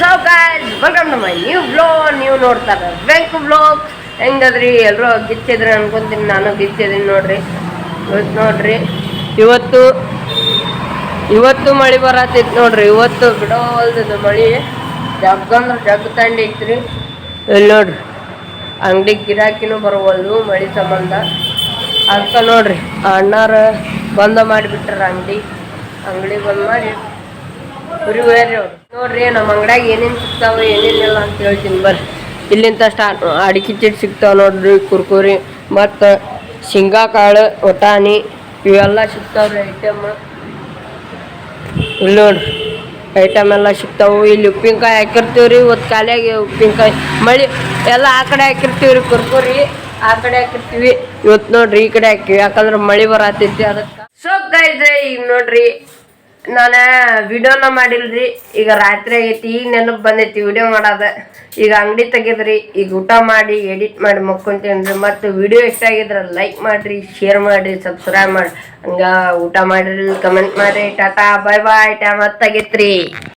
So guys welcome to my new blog ನೀವು ನೋಡ್ತಾರೆ ವೆಂಕ್ blog ಹೆಂಗದ್ರಿ ಎಲ್ಲರೂ ಗಿಚ್ಚಿದ್ರಿ ಅನ್ಕೊಂತೀನಿ, ನಾನು ಗಿಚ್ಚಿದ್ದೀನಿ ನೋಡ್ರಿ. ಇವತ್ತು ನೋಡ್ರಿ, ಇವತ್ತು ಇವತ್ತು ಮಳೆ ಬರತ್ತಿತ್ತು ನೋಡ್ರಿ. ಇವತ್ತು ಬಿಡೋಲ್ದದು ಮಳಿ. ಜಗ್ಗಂದ್ರೆ ಜಗ್ ತಂಡಿ ಐತ್ರಿ. ಇಲ್ಲಿ ನೋಡ್ರಿ ಅಂಗಡಿ ಗಿರಾಕಿನೂ ಬರವಲ್ದು ಮಳಿ ಸಂಬಂಧ. ಅದಕ್ಕೆ ನೋಡ್ರಿ, ಅಣ್ಣಾರ ಬಂದ ಮಾಡಿಬಿಟ್ರ ಅಂಗಡಿ. ಅಂಗಡಿ ಬಂದ್ ಮಾಡಿ ನೋಡ್ರಿ, ನಮ್ಮ ಅಂಗಡ್ಯಾಗ ಏನೇನು ಸಿಗ್ತಾವ ಏನೇನಿಲ್ಲ ಅಂತ ಹೇಳ್ತೀನಿ ಬರ್ರಿ. ಇಲ್ಲಿಂದ ಸ್ಟಾರ್ಟ್ ಅಡಿಕೆ ಚಿಟ್ ಸಿಗ್ತಾವ ನೋಡ್ರಿ, ಕುರ್ಕುರಿ, ಮತ್ತು ಶೇಂಗಾ ಕಾಳು ಒಟಾಣಿ, ಇವೆಲ್ಲ ಸಿಗ್ತಾವ್ರಿ ಐಟಮ್ ಇಲ್ಲಿ ನೋಡ್ರಿ ಐಟಮ್ ಎಲ್ಲ ಸಿಗ್ತಾವು. ಇಲ್ಲಿ ಉಪ್ಪಿನಕಾಯಿ ರೀ ಇವತ್ತು ಕಾಲಿಯಾಗಿ ಉಪ್ಪಿನಕಾಯಿ. ಮಳಿ ಎಲ್ಲ ಆ ಕಡೆ ಹಾಕಿರ್ತೀವ್ರಿ, ಕುರ್ಕುರಿ ಆ ಕಡೆ ಹಾಕಿರ್ತೀವಿ. ಇವತ್ತು ನೋಡ್ರಿ, ಈ ಕಡೆ ಹಾಕಿವಿ. ಯಾಕಂದ್ರೆ ಮಳಿ ಬರತೈತಿ ಅದಕ್ಕೆ. ಸೊ ಗೈಸ್ ಈಗ ನೋಡ್ರಿ ನಾನು ವಿಡಿಯೋನ ಮಾಡಿಲ್ರಿ. ಈಗ ರಾತ್ರಿ ಆಗೈತಿ, ಈಗ ನೆನಪು ಬಂದೈತಿ ವಿಡಿಯೋ ಮಾಡೋದ. ಈಗ ಅಂಗಡಿ ತೆಗೆದ್ರಿ, ಈಗ ಊಟ ಮಾಡಿ ಎಡಿಟ್ ಮಾಡಿ ಮಕ್ಕೊಂತೇನ್ರಿ. ಮತ್ತು ವಿಡಿಯೋ ಇಷ್ಟ ಆಗಿದ್ರೆ ಲೈಕ್ ಮಾಡಿರಿ ಶೇರ್ ಮಾಡಿರಿ ಸಬ್ಸ್ಕ್ರೈಬ್ ಮಾಡಿ ಹಂಗೆ ಊಟ ಮಾಡಿರಿ ಕಮೆಂಟ್ ಮಾಡಿರಿ. ಟಾಟಾ ಬಾಯ್ ಬಾಯ್ ಟೈಮ್ ಹತ್ತಾಗೈತ್ರಿ